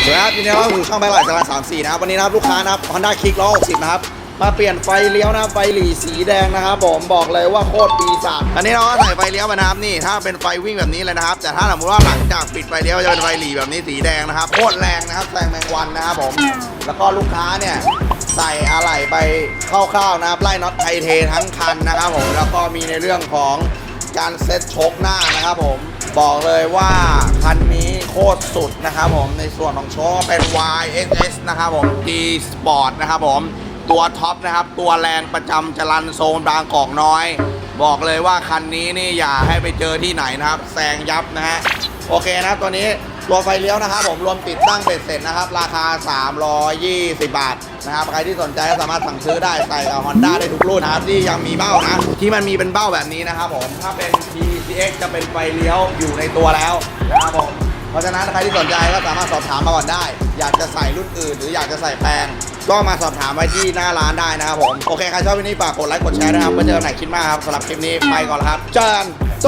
สวัสดีครับยินดีต้อนรับสู่ช่องแบงค์หลายจราสามสี่นะครับวันนี้นะครับลูกค้านะครับ Honda Kick 160นะครับมาเปลี่ยนไฟเลี้ยวนะไฟหลีสีแดงนะครับผมบอกเลยว่าโคตรปีศาจอันนี้เราก็ใส่ไฟเลี้ยวมานะครับนี่ถ้าเป็นไฟวิ่งแบบนี้เลยนะครับ แต่ถ้าสมมติว่าหลังจากปิดไฟเลี้ยวจะเป็นไฟหลีแบบนี้สีแดงนะครับโคตรแรงนะครับแซงแมงวันนะครับผมแล้วก็ลูกค้าเนี่ยใส่อะไหล่ไปคร่าวๆนะครับไล่น็อตไทเททั้งคันนะครับผมแล้วก็มีในเรื่องของการเซ็ตโชคหน้านะครับผมบอกเลยว่าคัน โคตรสุดนะครับผมในส่วนของโชคเป็น YSS นะครับผม G Sport นะครับผมตัวท็อปนะครับ ตัวแรงประจำจรันโซนบางกอกน้อย บอกเลยว่าคันนี้นี่อย่าให้ไปเจอที่ไหนนะครับ แซงยับนะฮะโอเคนะตัวนี้ตัวไฟเลี้ยวนะครับผมรวมติดตั้งเบ็ดเสร็จนะครับ ราคา 320 บาทนะครับใครที่สนใจก็สามารถสั่งซื้อได้ใส่กับ Honda ได้ทุกรุ่นนะครับที่ยังมีเบ้านะที่มันมีเป็นเบ้าแบบนี้นะครับผมถ้าเป็น PCX จะเป็นไฟเลี้ยวอยู่ในตัวแล้วนะครับผม เพราะฉะนั้นใครที่สนใจก็สามารถสอบถามมาก่อนได้ อยากจะใส่รุ่นอื่น หรืออยากจะใส่แปลงก็มาสอบถามไว้ที่หน้าร้านได้นะครับผม โอเค ใครชอบวิดีโอนี้ฝากกดไลค์กดแชร์นะครับไว้เจอกันใหม่คลิปหน้าครับสำหรับคลิปนี้ไปก่อนแล้วครับเจอกันโซ